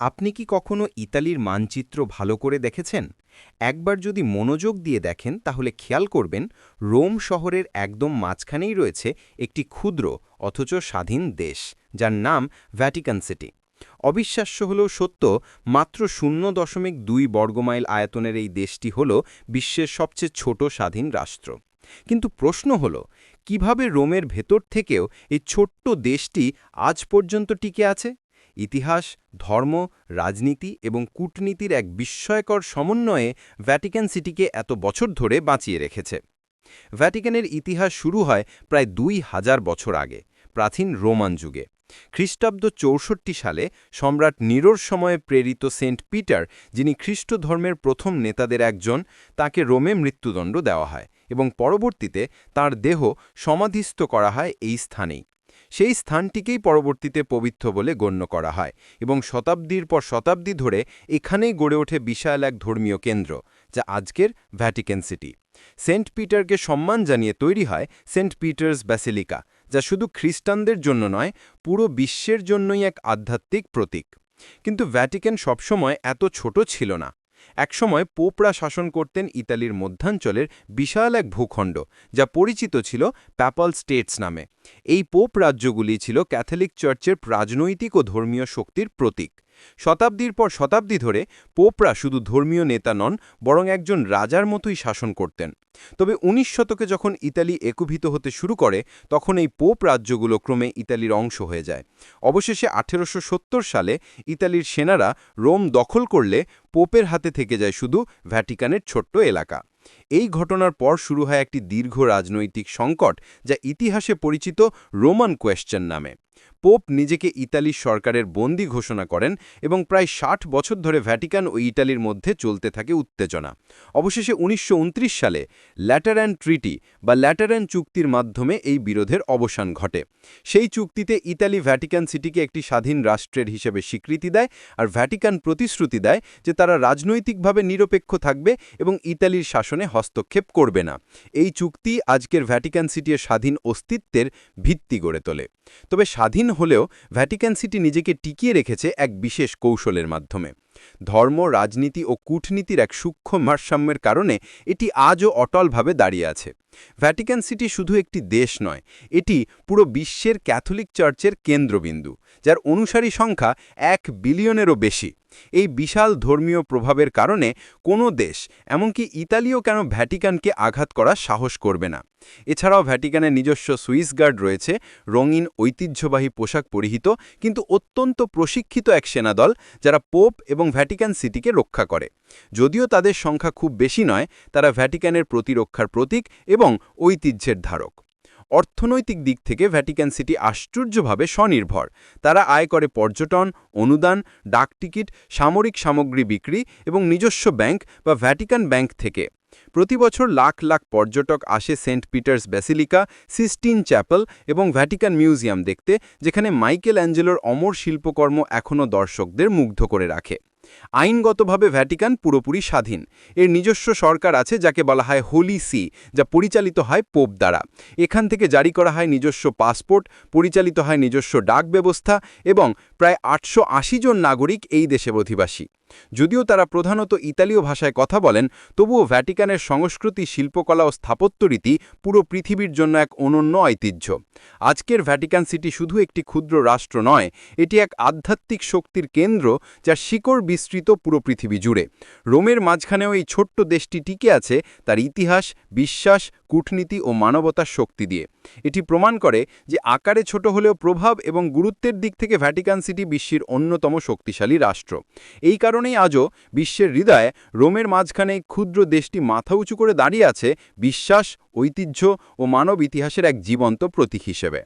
আপনি কি কখনো ইতালির মানচিত্র ভালো করে দেখেছেন? একবার যদি মনোযোগ দিয়ে দেখেন, তাহলে খেয়াল করবেন, রোম শহরের একদম মাঝখানেই রয়েছে একটি ক্ষুদ্র, অথচ স্বাধীন দেশ, যার নাম ভ্যাটিকান সিটি অবিশ্বাস্য হলেও সত্য, মাত্র শূন্য দশমিক দুই বর্গমাইল আয়তনের এই দেশটি হল বিশ্বের সবচেয়ে ছোট স্বাধীন রাষ্ট্র। কিন্তু প্রশ্ন হল, কীভাবে রোমের ভেতর থেকেও এই ছোট্ট দেশটি আজ পর্যন্ত টিকে আছে? ইতিহাস, ধর্ম, রাজনীতি এবং কূটনীতির এক বিস্ময়কর সমন্বয়ে ভ্যাটিকান সিটিকে এত বছর ধরে বাঁচিয়ে রেখেছে। ভ্যাটিকানের ইতিহাস শুরু হয় প্রায় দুই হাজার বছর আগে, প্রাচীন রোমান যুগে। খ্রিস্টাব্দ চৌষট্টি সালে সম্রাট নিরোর সময়ে প্রেরিত সেন্ট পিটার, যিনি খ্রিস্ট ধর্মের প্রথম নেতাদের একজন, তাকে রোমে মৃত্যুদণ্ড দেওয়া হয় এবং পরবর্তীতে তার দেহ সমাধিস্থ করা হয় এই স্থানেই। সেই স্থানটিকেই পরবর্তীতে পবিত্র বলে গণ্য করা হয় এবং শতাব্দীর পর শতাব্দী ধরে এখানেই গড়ে ওঠে বিশাল এক ধর্মীয় কেন্দ্র, যা আজকের ভ্যাটিকান সিটি সেন্ট পিটারকে সম্মান জানিয়ে তৈরি হয় সেন্ট পিটার্স ব্যাসিলিকা, যা শুধু খ্রিস্টানদের জন্য নয়, পুরো বিশ্বের জন্যই এক আধ্যাত্মিক প্রতীক। কিন্তু ভ্যাটিকান সবসময় এত ছোট ছিল না। একসময় পোপরা শাসন করতেন ইতালির মধ্যাঞ্চলের বিশাল এক ভূখণ্ড, যা পরিচিত ছিল প্যাপল স্টেটস নামে। এই পোপ রাজ্যগুলি ছিল ক্যাথলিক চার্চের রাজনৈতিক ও ধর্মীয় শক্তির প্রতীক। শতাব্দীর পর শতাব্দী ধরে পোপরা শুধু ধর্মীয় নেতা নন, বরং একজন রাজার মতোই শাসন করতেন। তবে উনিশ শতকে যখন ইতালি একীভূত হতে শুরু করে, তখন এই পোপ রাজ্যগুলো ক্রমে ইতালির অংশ হয়ে যায়। অবশেষে আঠেরোশো সত্তর সালে ইতালির সেনারা রোম দখল করলে পোপের হাতে থেকে যায় শুধু ভ্যাটিকানের ছোট্ট এলাকা। এই ঘটনার পর শুরু হয় একটি দীর্ঘ রাজনৈতিক সংকট, যা ইতিহাসে পরিচিত রোমান কোয়েশ্চেন নামে। পোপ নিজেকে ইতালির সরকারের বন্দি ঘোষণা করেন এবং প্রায় ষাট বছর ধরে ভ্যাটিকান ও ইটালির মধ্যে চলতে থাকে উত্তেজনা। অবশেষে উনিশশো উনত্রিশ সালে ল্যাটারান ট্রিটি বা ল্যাটারান চুক্তির মাধ্যমে এই বিরোধের অবসান ঘটে। সেই চুক্তিতে ইতালি ভ্যাটিকান সিটিকে একটি স্বাধীন রাষ্ট্রের হিসেবে স্বীকৃতি দেয় আর ভ্যাটিকান প্রতিশ্রুতি দেয় যে তারা রাজনৈতিকভাবে নিরপেক্ষ থাকবে এবং ইতালির শাসনে হস্তক্ষেপ করবে না। এই চুক্তি আজকের ভ্যাটিকান সিটির স্বাধীন অস্তিত্বের ভিত্তি গড়ে তোলে। তবে স্বাধীন হলেও ভ্যাটিকান সিটি নিজেকে টিকিয়ে রেখেছে এক বিশেষ কৌশলের মাধ্যমে। ধর্ম, রাজনীতি ও কূটনীতির এক সূক্ষ্ম ভারসাম্যের কারণে এটি আজও অটলভাবে দাঁড়িয়ে আছে। ভ্যাটিকান সিটি শুধু একটি দেশ নয়, এটি পুরো বিশ্বের ক্যাথলিক চার্চের কেন্দ্রবিন্দু, যার অনুসারী সংখ্যা এক বিলিয়নেরও বেশি। এই বিশাল ধর্মীয় প্রভাবের কারণে কোনো দেশ, এমনকি ইতালিও কেন ভ্যাটিকানকে আঘাত করার সাহস করবে না? এছাড়াও ভ্যাটিকানের নিজস্ব সুইস গার্ড রয়েছে, রঙিন ঐতিহ্যবাহী পোশাক পরিহিত, কিন্তু অত্যন্ত প্রশিক্ষিত এক সেনাদল, যারা পোপ এবং ভ্যাটিকান সিটিকে রক্ষা করে। যদিও তাদের সংখ্যা খুব বেশি নয়, তারা ভ্যাটিকানের প্রতিরক্ষার প্রতীক এবং ঐতিহ্যের ধারক। অর্থনৈতিক দিক থেকে ভ্যাটিকান সিটি আশ্চর্যভাবে স্বনির্ভর। তারা আয় করে পর্যটন, অনুদান ডাকটিকিট সামরিক সামগ্রী বিক্রি এবং নিজস্ব ব্যাংক বা ভ্যাটিকান ব্যাংক থেকে। প্রতি বছর লাখ লাখ পর্যটক আসে Saint Peter's basilica Sistine chapel এবং ভ্যাটিকান মিউজিয়াম দেখতে, যেখানে মাইকেল অ্যাঞ্জেলোর অমর শিল্পকর্ম এখনও দর্শকদের মুগ্ধ করে রাখে। আইনগতভাবে ভ্যাটিকান পুরোপুরি স্বাধীন। এর নিজস্ব সরকার আছে যাকে বলা হয় হোলি সি, যা পরিচালিত হয় পোপ দ্বারা। এখান থেকে জারি করা হয় নিজস্ব পাসপোর্ট, পরিচালিত হয় নিজস্ব ডাক ব্যবস্থা এবং প্রায় আটশো আশি জন নাগরিক এই দেশের অধিবাসী। যদিও তারা প্রধানত ইতালীয় ভাষায় কথা বলেন, তবুও ভ্যাটিকানের সংস্কৃতি, শিল্পকলা ও স্থাপত্যরীতি পুরো পৃথিবীর জন্য এক অনন্য ঐতিহ্য। আজকের ভ্যাটিকান সিটি শুধু একটি ক্ষুদ্র রাষ্ট্র নয়, এটি এক আধ্যাত্মিক শক্তির কেন্দ্র যা শিকড় বিস্তৃত পুরো পৃথিবী জুড়ে। রোমের মাঝখানেও এই ছোট্ট দেশটি টিকে আছে তার ইতিহাস, বিশ্বাস, কূটনীতি ও মানবতার শক্তি দিয়ে। এটি প্রমাণ করে যে আকারে ছোট হলেও প্রভাব এবং গুরুত্বের দিক থেকে ভ্যাটিকান সিটি বিশ্বের অন্যতম শক্তিশালী রাষ্ট্র। এই কারণেই আজও বিশ্বের হৃদয়ে রোমের মাঝখানে ক্ষুদ্র দেশটি মাথা উঁচু করে দাঁড়িয়ে আছে বিশ্বাস, ঐতিহ্য ও মানব ইতিহাসের এক জীবন্ত প্রতীক হিসেবে।